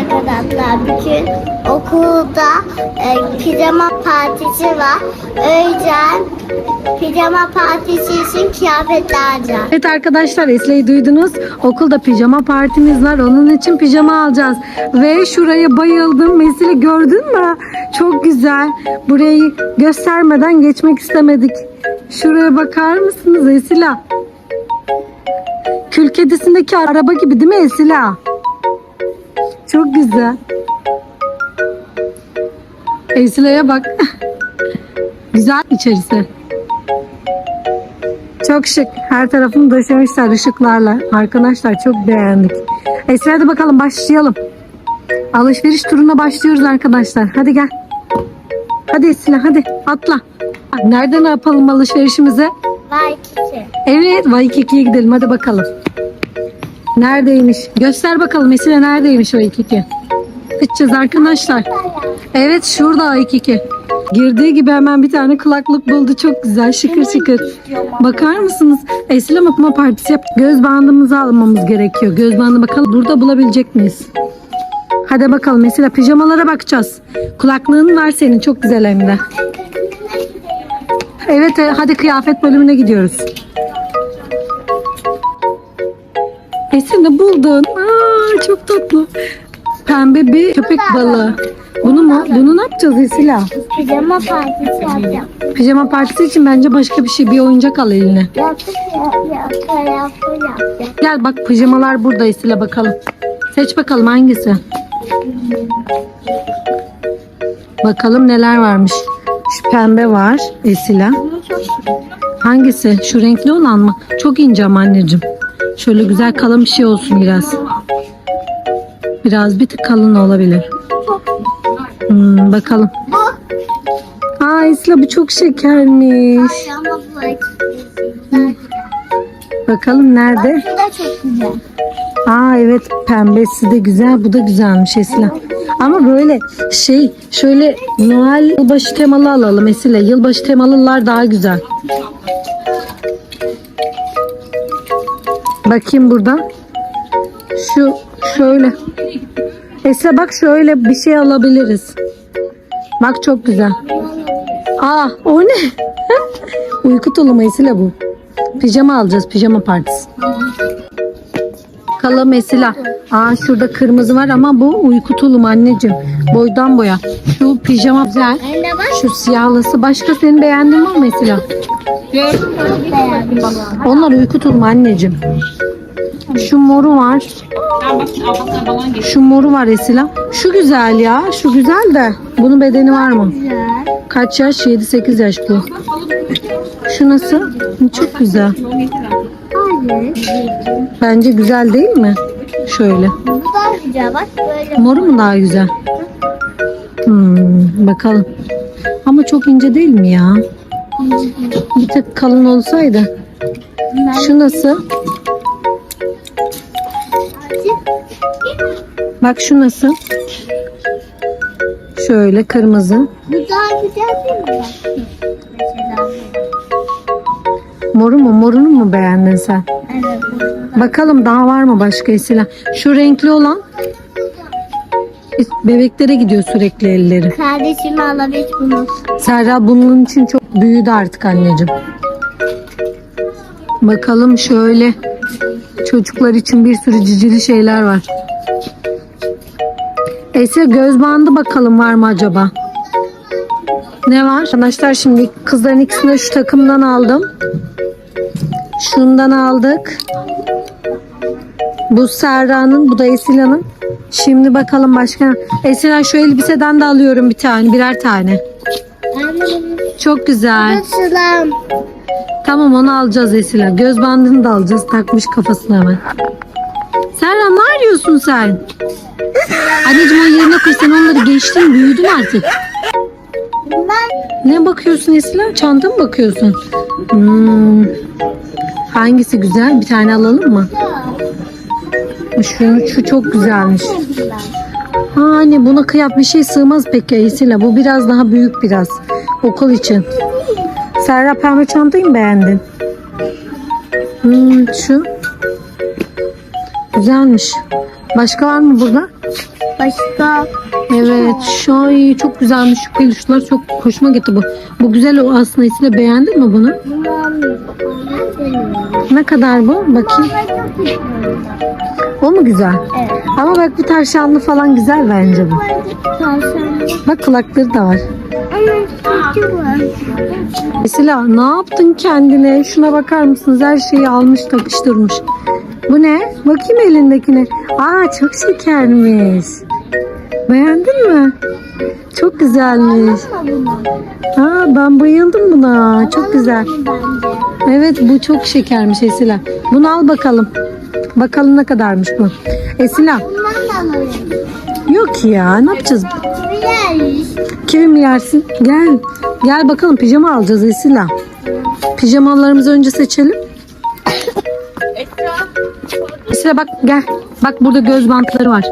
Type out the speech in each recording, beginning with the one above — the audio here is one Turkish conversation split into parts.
arkadaşlar. Bugün okulda e, pijama partisi var. Yüzden pijama partisi için kıyafetler alacağım. Evet arkadaşlar Esle'yi duydunuz. Okulda pijama partimiz var. Onun için pijama alacağız. Ve şuraya bayıldım. Mesile gördün mü? Çok güzel. Burayı göstermeden geçmek istemedik. Şuraya bakar mısınız Esila? Kül kedisindeki araba gibi değil mi Esila? Çok güzel. Esila'ya bak. güzel içerisi. Çok şık. Her tarafını döşemişler ışıklarla. Arkadaşlar çok beğendik. Esra hadi bakalım başlayalım. Alışveriş turuna başlıyoruz arkadaşlar. Hadi gel. Hadi Esra hadi atla. Nereden yapalım alışverişimizi? Var ikisi. Evet Vaikiki'ye gidelim hadi bakalım. Neredeymiş? Göster bakalım Esra neredeymiş Vaikiki? Gideceğiz arkadaşlar. Evet şurada Vaikiki. Girdiği gibi hemen bir tane kulaklık buldu. Çok güzel şıkır şıkır. Bakar mısınız? Esra okuma partisi yap. Göz bandımızı almamız gerekiyor. Göz bandı bakalım burada bulabilecek miyiz? Hadi bakalım mesela pijamalara bakacağız. Kulaklığın var senin çok güzel hem de. Evet e, hadi kıyafet bölümüne gidiyoruz. Esin ne buldun? Aa, çok tatlı. Pembe bir köpek balığı. Bunu mu? Bunu ne yapacağız Esila? Pijama partisi yapacağım. Pijama partisi için bence başka bir şey, bir oyuncak al eline. Yaptık ya, ya. Gel bak pijamalar burada Esila bakalım. Seç bakalım hangisi? Bakalım neler varmış. Şu pembe var Esila. Hangisi? Şu renkli olan mı? Çok ince ama anneciğim. Şöyle güzel kalın bir şey olsun biraz. Biraz bir tık kalın olabilir. Hmm, bakalım. Aa Esila bu çok şekermiş. Bakalım nerede? Bu da çok güzel. Aa evet pembesi de güzel. Bu da güzelmiş Esila. Ama böyle şey şöyle Noel yılbaşı temalı alalım Esila. Yılbaşı temalılar daha güzel. Bakayım buradan. Şu şöyle. Esra bak şöyle bir şey alabiliriz. Bak çok güzel. Aa o ne? Uyku tulumu Esila bu. Pijama alacağız. Pijama partisi. Kala mesela. Aa şurada kırmızı var ama bu uyku tulumu anneciğim. Boydan boya. Şu pijama güzel. Şu siyahlısı. Başka senin beğendiğin var mı mesela? Onlar uyku tulumu anneciğim. Şu moru var. Şu moru var Esila. Şu güzel ya. Şu güzel de. Bunun bedeni var mı? Kaç yaş? 7-8 yaş bu. Şu nasıl? Çok güzel. Bence güzel değil mi? Şöyle. Bu da güzel bak böyle. Moru mu daha güzel? Hmm, bakalım. Ama çok ince değil mi ya? Bir tık kalın olsaydı. Şu nasıl? Bak şu nasıl? Şöyle kırmızı. Bu daha güzel değil mi? Moru mu? Morunu mu beğendin sen? Bakalım daha var mı başka Esila? Şu renkli olan bebeklere gidiyor sürekli elleri. Kardeşimi alabilir bunu. Serra bunun için çok büyüdü artık anneciğim. Bakalım şöyle çocuklar için bir sürü cicili şeyler var. Esra göz bandı bakalım var mı acaba? Ne var? Arkadaşlar şimdi kızların ikisini şu takımdan aldım. Şundan aldık. Bu Serra'nın, bu da Esila'nın. Şimdi bakalım başka. Esila şu elbiseden de alıyorum bir tane, birer tane. Çok güzel. Nasılım? Tamam onu alacağız Esila. Göz bandını da alacağız. Takmış kafasına hemen. Serra ne arıyorsun sen? Anneciğim o yerine koy. Sen onları geçtin. Büyüdün artık. Ne bakıyorsun Esila? Çanta mı bakıyorsun? Hmm. Hangisi güzel? Bir tane alalım mı? Şu, şu çok güzelmiş. Ha anne buna kıyak bir şey sığmaz pek ya Esila. Bu biraz daha büyük biraz. Okul için. Serra pembe çantayı mı beğendin? Hmm, şu. Güzelmiş. Başka var mı burada? Başka Evet. Şu ay çok güzelmiş. Şu peluşlar çok hoşuma gitti bu. Bu güzel o aslında Esile beğendin mi bunu? Ne kadar bu? Bakayım. O mu güzel? Evet. Ama bak bu tavşanlı falan güzel bence bu. Bak kulakları da var. Mesela ne yaptın kendine? Şuna bakar mısınız? Her şeyi almış takıştırmış. Bu ne? Bakayım elindekine. Aa çok şekermiş. Beğendin mi? Çok güzelmiş. Aa ben bayıldım buna. Çok güzel. Evet bu çok şekermiş Esila. Bunu al bakalım. Bakalım ne kadarmış bu. Esila yok ya ne yapacağız? Kivi mi yersin? Gel. Gel bakalım pijama alacağız Esila. Pijamalarımızı önce seçelim. Esila bak gel. Bak burada göz bantları var.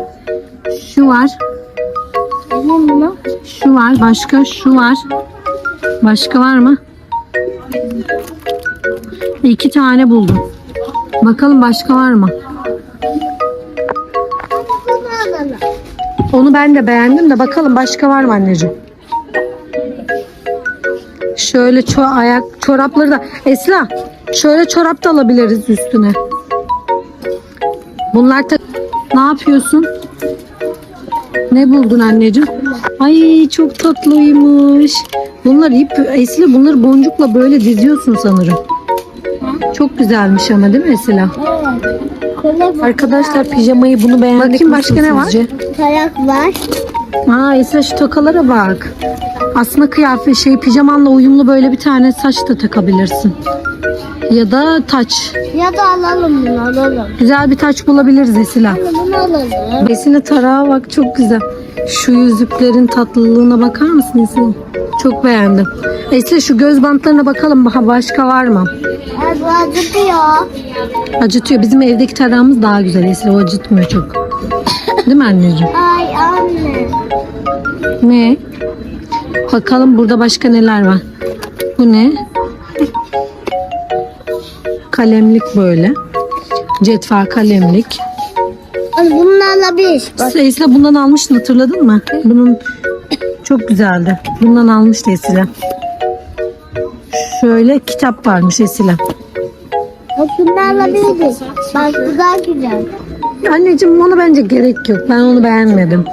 Şu var. Şu var. Başka şu var. Başka var mı? İki tane buldum. Bakalım başka var mı? Onu ben de beğendim de bakalım başka var mı anneciğim? Şöyle ço ayak çorapları da Esra şöyle çorap da alabiliriz üstüne. Bunlar ne yapıyorsun? Ne buldun anneciğim? Ay çok tatlıymış. Bunlar ip Esra bunları boncukla böyle diziyorsun sanırım. Çok güzelmiş ama değil mi. Kule Arkadaşlar pijamayı bunu beğendik. Bakayım başka ne var? Tarak var. Aa Esra şu tokalara bak. Aslında kıyafet şey pijamanla uyumlu böyle bir tane saç da takabilirsin. Ya da taç. Ya da alalım bunu alalım. Güzel bir taç bulabiliriz Esila. Anne bunu alalım. Esila tarağa bak çok güzel. Şu yüzüklerin tatlılığına bakar mısın Esila? Çok beğendim. Esila şu göz bantlarına bakalım Ba- başka var mı? Bu acıtıyor. Acıtıyor. Bizim evdeki tarağımız daha güzel Esila. O acıtmıyor çok. Değil mi anneciğim? Ay anne. Ne? Bakalım burada başka neler var. Bu ne? Kalemlik böyle. Cetvel kalemlik. Anne bunu alabiliriz. Bak. Esra bundan almıştın hatırladın mı? Bunun çok güzeldi. Bundan almıştı Esra. Şöyle kitap varmış Esra. Bak bunu alabiliriz. Bak bu daha güzel. Anneciğim ona bence gerek yok. Ben onu beğenmedim.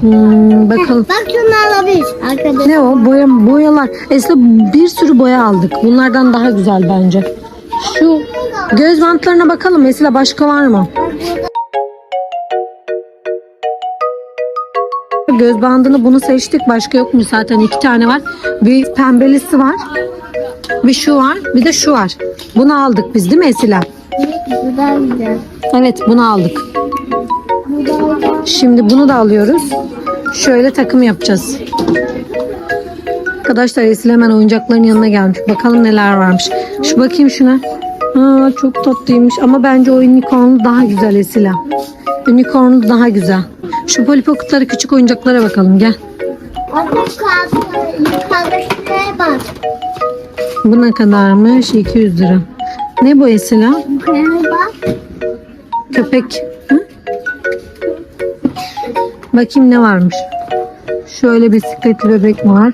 Hmm, bakalım. Bak şunu alabiliriz. Arkadaşlar. Ne o? Boya, boyalar. Esra bir sürü boya aldık. Bunlardan daha güzel bence. Şu göz bantlarına bakalım. Mesela başka var mı? Göz bandını bunu seçtik. Başka yok mu zaten? iki tane var. Bir pembelisi var. Bir şu var. Bir de şu var. Bunu aldık biz değil mi Esila? Evet bunu aldık. Şimdi bunu da alıyoruz. Şöyle takım yapacağız. Arkadaşlar Esil hemen oyuncakların yanına gelmiş. Bakalım neler varmış. Şu bakayım şuna. Aa, çok tatlıymış ama bence o unicornlu daha güzel Esila. Unicornlu daha güzel. Şu polipokutlara küçük oyuncaklara bakalım gel. Bu ne kadarmış? 200 lira. Ne bu Esila? Köpek. Bakayım ne varmış. Şöyle bisikletli bebek var.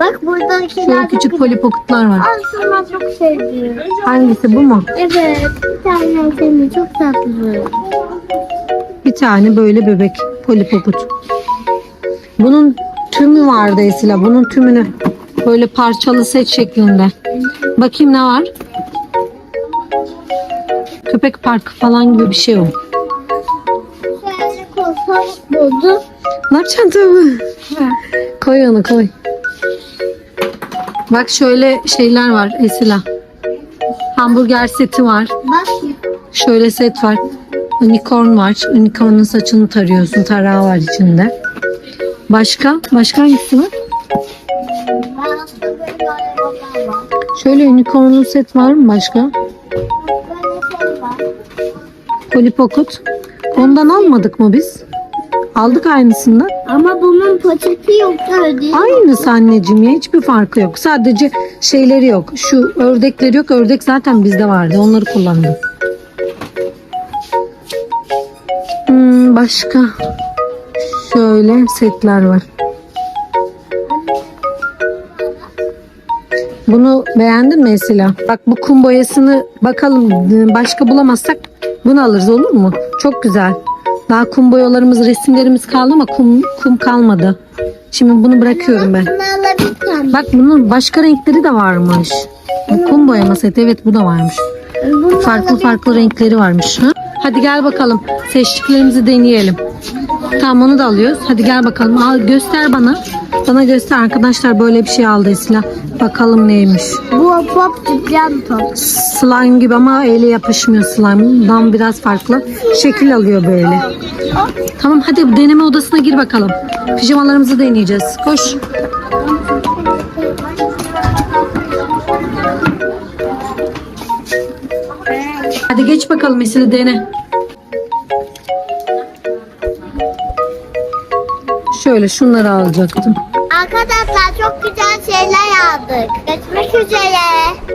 Bak buradakiler Şöyle küçük polipokutlar var. Şunu çok sevdim. Hangisi bu mu? Evet. Bir tane seni çok tatlı. Bir tane böyle bebek polipokut. Bunun tümü vardı Esila. Bunun tümünü böyle parçalı set şeklinde. Bakayım ne var? Köpek parkı falan gibi bir şey o. Koltuğa buldu. Ne yapacaksın? Koy onu koy. Bak şöyle şeyler var Esila. Hamburger seti var. Bak. Şöyle set var. Unicorn var. Unicorn'un saçını tarıyorsun. Tarağı var içinde. Başka? Başka hangisi var? Şöyle unicorn'un set var mı başka? Şey Pocket. Ondan almadık mı biz? Aldık aynısından. Ama bunun öyle değil mi? Aynısı anneciğim ya. Hiçbir farkı yok. Sadece şeyleri yok. Şu ördekleri yok. Ördek zaten bizde vardı. Onları kullandım. Başka şöyle setler var. Bunu beğendin mi Esila? Bak bu kum boyasını bakalım başka bulamazsak bunu alırız olur mu? Çok güzel. Daha kum boyalarımız, resimlerimiz kaldı ama kum, kum kalmadı. Şimdi bunu bırakıyorum ben. Bak bunun başka renkleri de varmış. Bu kum boyama seti evet bu da varmış. Farklı farklı renkleri varmış. Ha? Hadi gel bakalım. Seçtiklerimizi deneyelim. Tamam onu da alıyoruz. Hadi gel bakalım. Al göster bana. Bana göster arkadaşlar böyle bir şey aldı Esila. Bakalım neymiş. Pop tüplen top. Slime gibi ama ele yapışmıyor slime'dan biraz farklı. Şekil alıyor böyle. Tamam hadi deneme odasına gir bakalım. Pijamalarımızı deneyeceğiz. Koş. Hadi geç bakalım Esila dene. Şöyle şunları alacaktım. Arkadaşlar çok güzel şeyler aldık. Görüşmek üzere.